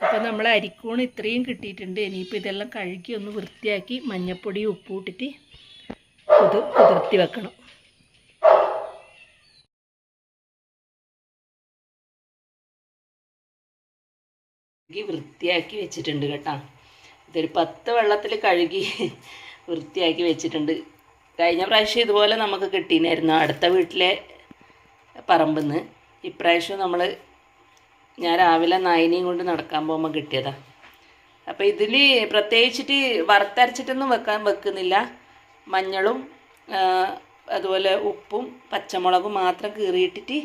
അപ്പോൾ നമ്മൾ അരിക്കൂണ് ഇത്രയും കിട്ടിയിട്ടുണ്ട്. ഇനിയിപ്പോൾ ഇതെല്ലാം കഴുകി ഒന്ന് വൃത്തിയാക്കി മഞ്ഞപ്പൊടിയും ഉപ്പ് ഇട്ടിട്ട് കുതിർ കുതിർത്തി വെക്കണം. വൃത്തിയാക്കി വെച്ചിട്ടുണ്ട് കേട്ടോ. ഇതൊരു പത്ത് വെള്ളത്തിൽ കഴുകി വൃത്തിയാക്കി വെച്ചിട്ടുണ്ട്. കഴിഞ്ഞ പ്രാവശ്യം ഇതുപോലെ നമുക്ക് കിട്ടിയിരുന്നു അടുത്ത വീട്ടിലെ പറമ്പിൽ നിന്ന് ഇപ്രാവശ്യം നമ്മൾ ഞാൻ രാവിലെ നൈനിയും കൊണ്ട് നടക്കാൻ പോകുമ്പോൾ കിട്ടിയതാ. അപ്പോൾ ഇതിൽ പ്രത്യേകിച്ചിട്ട് വറുത്തരച്ചിട്ടൊന്നും വെക്കാൻ വെക്കുന്നില്ല. മഞ്ഞളും അതുപോലെ ഉപ്പും പച്ചമുളകും മാത്രം കീറിയിട്ടിട്ട്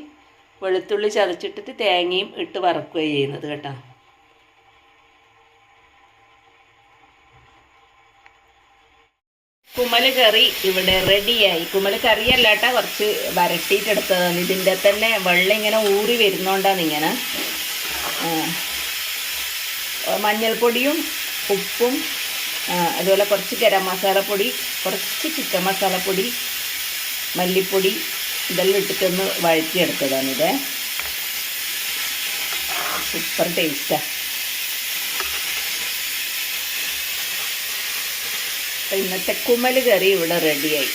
വെളുത്തുള്ളി ചതച്ചിട്ടിട്ട് തേങ്ങയും ഇട്ട് വറക്കുകയാണ് ചെയ്യുന്നത് കേട്ടോ. കുമ്മൽ കറി ഇവിടെ റെഡിയായി. കുമ്മൽ കറിയല്ല കേട്ടോ കുറച്ച് വരട്ടിയിട്ടെടുത്തതാണ് ഇതിന്റെ തന്നെ വെള്ളം ഇങ്ങനെ ഊറി വരുന്നോണ്ടാണ് ഇങ്ങനെ. മഞ്ഞൾപ്പൊടിയും ഉപ്പും അതുപോലെ കുറച്ച് ഗരം മസാലപ്പൊടി കുറച്ച് ചിക്കൻ മസാലപ്പൊടി മല്ലിപ്പൊടി ഇതെല്ലാം ഇട്ടിട്ടൊന്ന് വഴറ്റിയെടുത്തതാണിത്. സൂപ്പർ ടേസ്റ്റാ. ഇന്നത്തെ കുമ്മൽ കറി ഇവിടെ റെഡിയായി